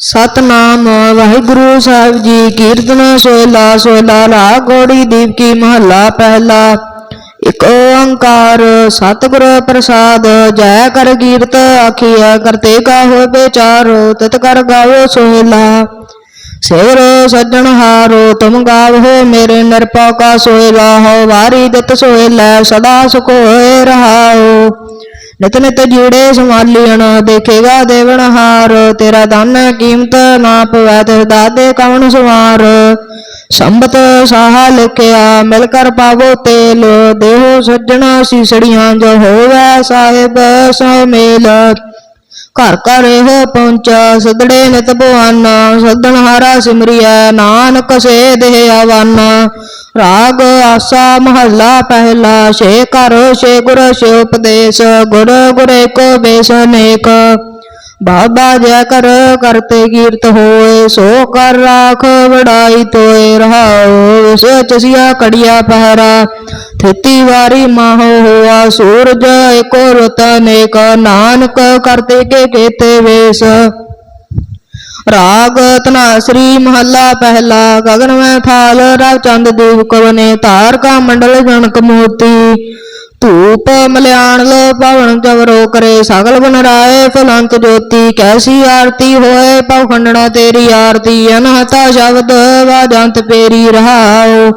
ਸਤਨਾਮ ਵਾਹਿਗੁਰੂ ਸਾਹਿਬ ਜੀ, ਕੀਰਤਨ ਸੋਇਲਾ ਸੋਹਿਲਾ ਰਾਗ ਗੋੜੀ ਦੀਪ ਕੀ ਮਹੱਲਾ ਪਹਿਲਾ। ਇਕ ਓੰਕਾਰ ਸਤਿਗੁਰ ਪ੍ਰਸਾਦ, ਜੈ ਕਰ ਕੀਰਤ ਆਖੀਐ ਕਰਤੇ ਕਾ ਹੋਇ ਵਿਚਾਰੋ, ਤਤ ਕਰ ਗਾਵੋ ਸੋਹਿਲਾ। ਸੇਵਰੋ ਸੱਜਣ ਹਾਰੋ, ਤੁਮ ਗਾਵੋ ਮੇਰੇ ਨਿਰਪਉ ਕਾ ਸੋਹਿਲਾ ਹੋ ਵਾਰੀ ਦਿੱਤ ਸੋਹਿਲਾ, ਸਦਾ ਸੁਖ ਹੋਏ ਰਹਾਓ। ਨਿਤ ਨਿਤ ਸੰਭਾਲੀਣ ਦੇਖੇਗਾ ਦੇਵਨ ਹਾਰ, ਤੇਰਾ ਦਾਨ ਕੀਮਤ ਨਾ ਪਵੈ ਤੇ ਦਾਦੇ ਕਵਣ ਸਵਾਰ। ਸੰਬਤ ਸਾਹਾ ਲਿਖਿਆ, ਮਿਲ ਕਰ ਪਾਵੋ ਤੇਲ, ਦੇਹੋ ਸੱਜਣਾ ਸੀਸੜੀਆਂ, ਜੋ ਹੋਵੇ ਸਾਹਿਬ ਸੋ ਮੇਲ। ਘਰ ਘਰ ਇਹੋ ਪਹੁੰਚਾ, ਸਦੜੇ ਨਿਤ ਭਵਾਨਾ ਸਦਣ ਹਾਰਾ ਸਿਮਰਿਐ, ਨਾਨਕ ਸੇ ਦੇਹ ਆਵਾਨਾ। ਰਾਗ ਆਸਾ ਮਹੱਲਾ ਪਹਿਲਾ, ਛੇ ਘਰ, ਛੇ ਗੁਰ, ਛੇ ਉਪਦੇਸ਼, ਗੁਰ, ਗੁਰੇ ਕੋ ਬੇਸ ਨੇਕ ਬਾਬਾ ਜੈ ਕਰ, ਕਰਤੇ ਕੀਰਤ ਹੋਏ, ਸੋ ਕਰ ਰਾਖ, ਵਡਾਈ ਤੋਏ ਰਹਾਓ ਇਸ ਚਸਿਆ ਕੜਿਆ ਪਹਿਰਾ। ਥਿਤੀ ਵਾਰੀ ਮਾਹ ਹੋਆ, ਸੂਰਜ ਏਕੋ ਰਤ ਨੇਕ, ਨਾਨਕ ਕਰਤੇ ਕੇ ਕੇਤੇ ਵੇਸ। ਰਾਗ ਤਨਾਸਰੀ ਮਹੱਲਾ ਪਹਿਲਾ, ਗਗਨ ਮੈਂ ਥਾਲ, ਰਵ ਚੰਦ ਦੀਪ ਕਵਨੇ ਤਾਰ ਕਾ ਮੰਡਲ ਜਨਕ ਮੋਤੀ ਧੂਪ ਮਲਿਆਣ ਲੋ ਪਵਨ ਜਵਰੋ ਕਰੇ ਸਗਲ ਬਨ ਰਾਏ ਫਲੰਤ ਜੋਤੀ ਕੈਸੀ ਆਰਤੀ ਹੋਏ, ਪਉ ਖੰਡਣਾ ਤੇਰੀ ਆਰਤੀ, ਅਨਹਤਾ ਸ਼ਬਦ ਵਾਜੰਤ ਪੇਰੀ ਰਹਾਓ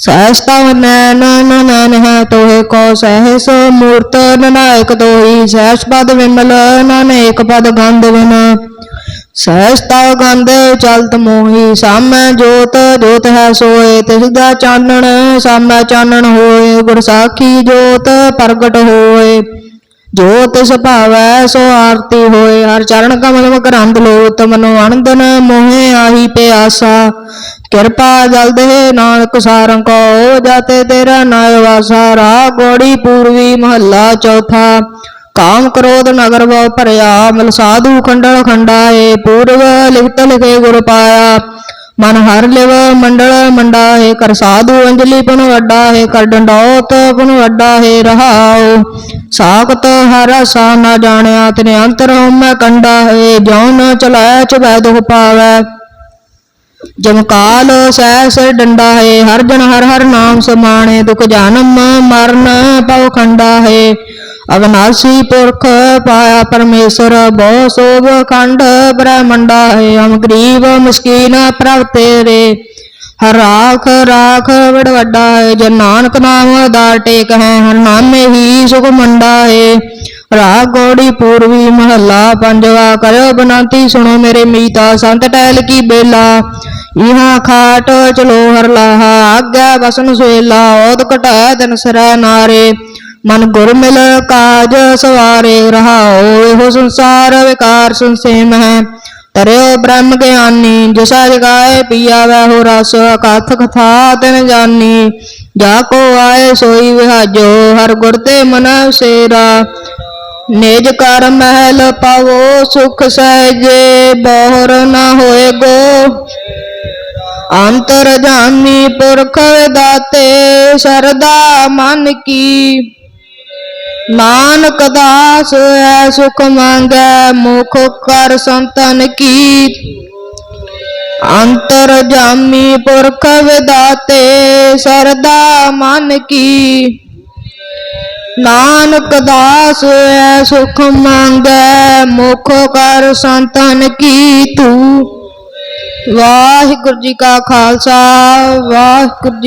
ਸਹਸਤਾ ਨੈਨ ਨਨਨ ਹੈ ਤੋਹੇ ਕੋ ਸਹਿਸ ਮੂਰਤ ਨਨਾਇਕ ਦੋਈ ਸਹਿਸ ਪਦ ਵਿਮਲ ਨਾਨੇਕ ਪਦ ਗੰਧ ਵਿਨ ਸਹਸਤਾ ਗੰਧ ਚਲਤ ਮੋਹੀ, ਸਾਮੈ ਜੋਤ ਜੋਤ ਹੈ ਸੋਏ, ਤਿਸ ਦਾ ਚਾਨਣ, ਸਾਮੈ ਚਾਨਣ ਹੋਏ। ਗੁਰ ਸਾਖੀ ਜੋਤ ਪ੍ਰਗਟ ਹੋਏ। ਜੋਤ ਤਿਸ ਭਾਵੈ ਸੋ ਆਰਤੀ ਹੋਏ। ਹਰ ਚਰਨ ਕਮਲ ਮਕਰੰਦ ਲੋਤ, ਮਨੋ ਆਨੰਦਨ ਮੋਹਿ ਆਹੀ ਪਿਆਸਾ। ਕਿਰਪਾ ਜਲ ਦੇ ਨਾਨਕ ਸਾਰੰ ਕੋ ਜਾਤੇ ਤੇਰਾ ਨਾਇ ਵਾਸਾ। ਰਾ ਗੋੜੀ ਪੂਰਵੀ ਮਹੱਲਾ ਚੌਥਾ। ਕਾਮ ਕ੍ਰੋਧ ਨਗਰ ਵ ਭਰਿਆ। ਮਲ ਸਾਧੂ ਖੰਡਲ ਖੰਡਾਏ। ਪੂਰਵ ਲਿਖਤ ਲਿਖੇ ਗੁਰ ਪਾਇਆ। ਮਨ ਹਰ ਲਿਵ ਮੰਡਲ ਮੰਡਾਏ ਕਰ ਸਾਧੂ ਅੰਜਲੀ ਪੁਨ ਵੱਡਾ ਹੈ ਕਰ ਡੰਡੌਤ ਪੁਨ ਵੱਡਾ ਹੈ ਰਹਾਉ। ਸਾਖਤ ਹਰ ਸਾ ਨਾ ਜਾਣਿਆ ਤਨੇ ਅੰਤਰ ਮੈਂ ਕੰਡਾ ਹੈ, ਜਿਉ ਨ ਚਲਾਇ ਚਬੈ ਦੁਖ ਪਾਵੈ। ਜਮਕਾਲ ਸਹਿਸ ਡੰਡਾ ਹੈ, ਹਰ ਜਨ ਹਰ ਹਰ ਨਾਮ ਸਮਾਣੇ, ਦੁਖ ਜਨਮ ਮਰਨ ਪਉ ਖੰਡਾ ਹੈ। ਅਵਨਾਸੀ ਪੁਰਖ ਪਾਇਆ ਪਰਮੇਸ਼ਰ, ਬਹੁ ਸੋਭ ਖੰਡ ਬ੍ਰਹਮੰਡਾ ਹੈ, ਹਮ ਗਰੀਬ ਮਸਕੀਨ ਪ੍ਰਭ ਤੇਰੇ। ਹਰ ਰਾਖ ਰਾਖ ਬੜ ਵੱਡਾ ਹੈ ਜਨ ਨਾਨਕ ਨਾਮ ਦਾ ਟੇਕ ਹੈ, ਹਰ ਨਾਮੇ ਹੀ ਸੁਖ ਮੰਡਾ ਹੈ। ਰਾਗ ਗੋੜੀ ਪੂਰਵੀ ਮਹੱਲਾ, ਪੰਜਵਾ ਕਰੋ ਬਨਾਤੀ, ਸੁਣੋ ਮੇਰੇ ਮੀਤਾ, ਸੰਤ ਟਹਿਲ ਕੀ ਬੇਲਾ। ਇਹਾਂ ਖਾਟ ਚਲੋ ਹਰ ਲਾਹਾ ਆਗਿਆ ਬਸਨ ਸੁਏਲਾ ਔਦ ਘਟਾਇ ਦਿਨ ਸਰੈ ਨਾਰੇ। ਮਨ ਗੁਰ ਮਿਲ ਕਾਜ ਸਵਾਰੇ ਰਹਾਓ ਇਹੋ ਸੰਸਾਰ ਵਿਕਾਰ ਸੰਸੇਮ ਹੈ। ਤਰਿਓ ਬ੍ਰਹਮ ਗਿਆਨੀ, ਜਿਸਾ ਜਗਾਏ ਪੀਆ ਵੈ ਰਸ ਕਥ ਕਥਾ ਤਿਨ ਜਾਨੀ। ਜਾ ਕੋ ਆਏ ਸੋਈ ਵਿਹਾਜੋ, ਹਰ ਗੁਰ ਤੇ ਮਨ ਸੇਰਾ। ਨਿਜ ਕਰ ਮਹਿਲ ਪਾਵੋ, ਸੁਖ ਸਹਿਜੇ, ਬੋਹਰ ਨਾ ਹੋਏ ਗੋ। ਅੰਤਰ ਜਾਮੀ ਪੁਰਖ ਦਾਤੇ ਸਰਦਾ ਮਨ ਕੀ। ਨਾਨਕ ਦਾਸ ਐ ਸੁਖ ਮੰਗੈ, ਮੁਖ ਕਰ ਸੰਤਨ ਕੀ ਅੰਤਰ ਜਾਮੀ ਪੁਰਖ ਵਿਦਾਤੇ, ਸਰਦਾ ਮਨ ਕੀ। ਨਾਨਕ ਦਾਸ ਐ ਸੁਖ ਮੰਗੈ, ਮੁਖ ਕਰ ਸੰਤਨ ਕੀ ਤੂੰ ਵਾਹਿਗੁਰੂ ਜੀ ਕਾ ਖਾਲਸਾ, ਵਾਹਿਗੁਰੂ ਜੀ